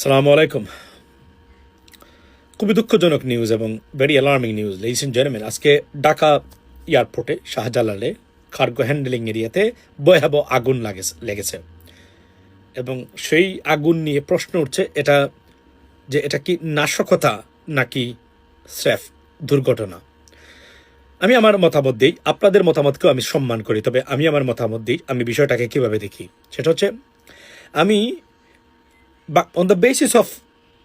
সালামু আলাইকুম খুবই দুঃখজনক নিউজ এবং very alarming news ladies and gentleman আজকে ঢাকা এয়ারপোর্টে শাহজালালে কার্গো হ্যান্ডেলিং এরিয়াতে ভয়াবহ আগুন লাগেছে, লেগেছে। এবং সেই আগুন নিয়ে প্রশ্ন উঠছে, এটা যে এটা কি নাশকতা নাকি স্রেফ দুর্ঘটনা? আমি আমার মতামত দিই, আপনাদের মতামতকেও আমি সম্মান করি, তবে আমি আমার মতামত দিই, আমি বিষয়টাকে কীভাবে দেখি? সেটা হচ্ছে, আমি but on the basis of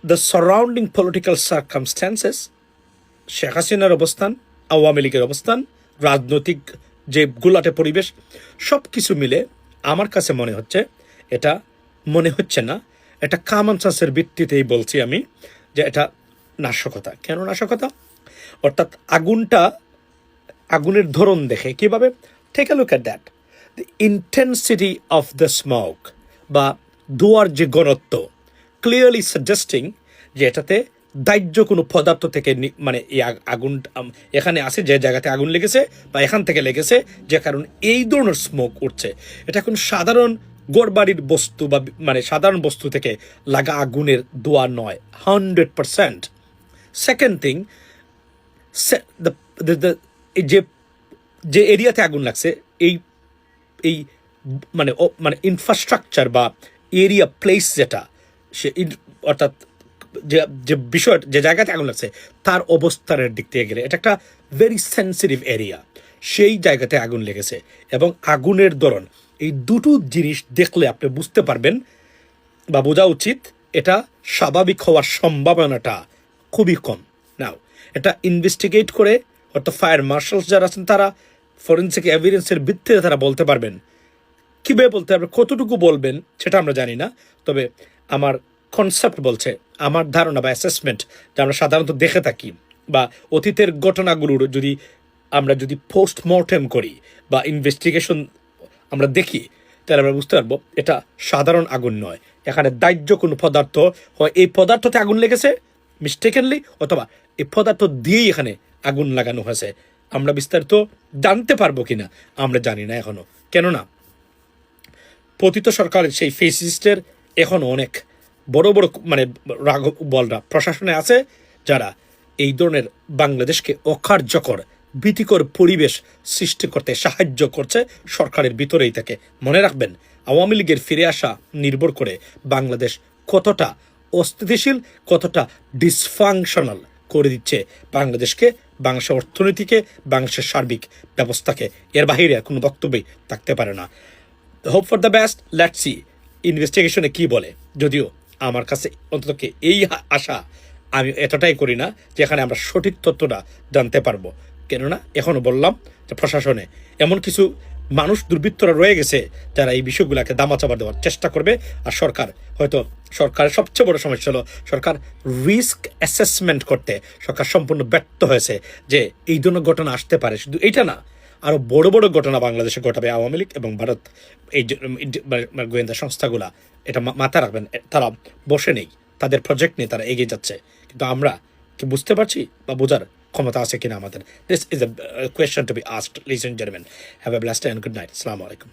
the surrounding political circumstances Sheikh হাসিনার অবস্থান, আওয়ামী লীগের অবস্থান, রাজনৈতিক যে গুলাটে পরিবেশ সব কিছু মিলে আমার কাছে মনে হচ্ছে এটা মনে হচ্ছে না। এটা কামন সেন্সের ভিত্তিতেই বলছি আমি যে এটা নাশকতা। কেন নাশকতা? অর্থাৎ আগুনটা, আগুনের ধরন দেখে কীভাবে? Take a look at that the intensity of the smoke বা ধোয়ার যে ঘনত্ব ক্লিয়ারলি সাজেস্টিং যে এটাতে দাহ্য কোনো পদার্থ থেকে মানে এই আগ- আগুন এখানে আছে যে জায়গাতে আগুন লেগেছে বা এখান থেকে লেগেছে, যে কারণ এই ধরনের স্মোক উঠছে। এটা কোনো সাধারণ গড়বাড়ির বস্তু বা মানে সাধারণ বস্তু থেকে লাগা আগুনের দোয়া নয় হান্ড্রেড পারসেন্ট সেকেন্ড থিং যে যে এরিয়াতে আগুন লাগছে, এই এই মানে মানে ইনফ্রাস্ট্রাকচার বা এরিয়া প্লেস যেটা, সে অর্থাৎ যে যে বিষয় যে জায়গাতে আগুন লাগছে, তার অবস্থানের দিক থেকে গেলে, এটা একটা ভেরি সেন্সিটিভ এরিয়া সেই জায়গাতে আগুন লেগেছে। এবং আগুনের ধরন এই দুটো জিনিস দেখলে আপনি বুঝতে পারবেন বা বোঝা উচিত, এটা স্বাভাবিক হওয়ার সম্ভাবনাটা খুবই কম। নাও এটা ইনভেস্টিগেট করে, অর্থাৎ ফায়ার মার্শালস যারা আছেন, তারা ফরেন্সিক এভিডেন্সের ভিত্তিতে তারা বলতে পারবেন কীভাবে বলতে পারবেন কতটুকু বলবেন সেটা আমরা জানি না। তবে আমার কনসেপ্ট বলছে, আমার ধারণা বা অ্যাসেসমেন্ট যা আমরা সাধারণত দেখে থাকি বা অতীতের ঘটনাগুলোর যদি আমরা যদি পোস্টমর্টেম করি বা ইনভেস্টিগেশন আমরা দেখি, তাহলে আমরা বুঝতে পারব এটা সাধারণ আগুন নয়। এখানে দাহ্য কোনো পদার্থ হয়, এই পদার্থতে আগুন লেগেছে মিস্টেকেনলি অথবা এই পদার্থ দিয়েই এখানে আগুন লাগানো হয়েছে। আমরা বিস্তারিত জানতে পারব কিনা, আমরা জানি না এখনও। কেননা পতিত সরকারের সেই ফেসিস্টের এখন অনেক বড় বড় মানে রাগ বলরা প্রশাসনে আছে, যারা এই ধরনের বাংলাদেশকে অকার্যকর, ভীতিকর পরিবেশ সৃষ্টি করতে সাহায্য করছে সরকারের ভিতরেই থাকে। মনে রাখবেন, আওয়ামী লীগের ফিরে আসা নির্ভর করে বাংলাদেশ কতটা অস্থিতিশীল, কতটা ডিসফাংশনাল করে দিচ্ছে বাংলাদেশকে বাংলাদেশের অর্থনীতিকে, বাংলাদেশের সার্বিক ব্যবস্থাকে। এর বাহিরে কোনো বক্তব্যই থাকতে পারে না। Hope for the best let see ইনভেস্টিগেশনে কি বলে? যদিও আমার কাছে অন্তত এই আশা আমি এতটাই করি না যে এখানে আমরা সঠিক তথ্যটা জানতে পারব। কেননা এখনও বললাম যে প্রশাসনে এমন কিছু মানুষ দুর্বৃত্তরা রয়ে গেছে যারা এই বিষয়গুলোকে দামাচাপা দেওয়ার চেষ্টা করবে আর সরকার হয়তো সরকারের সবচেয়ে বড় সমস্যা হলো সরকার রিস্ক অ্যাসেসমেন্ট করতে সরকার সম্পূর্ণ ব্যর্থ হয়েছে যে এই ধরনের ঘটনা আসতে পারে। শুধু এইটা না আরও বড় বড় ঘটনা বাংলাদেশে ঘটাবে আওয়ামী লীগ এবং ভারত। এই গোয়েন্দা সংস্থাগুলা, এটা মাথায় রাখবেন তারা বসে নেই, তাদের প্রজেক্ট নিয়ে তারা এগিয়ে যাচ্ছে। কিন্তু আমরা কি বুঝতে পারছি বা বোঝার ক্ষমতা আছে কিনা আমাদের? This is a question to be asked ladies and gentleman have a blast and good night আসসালামু আলাইকুম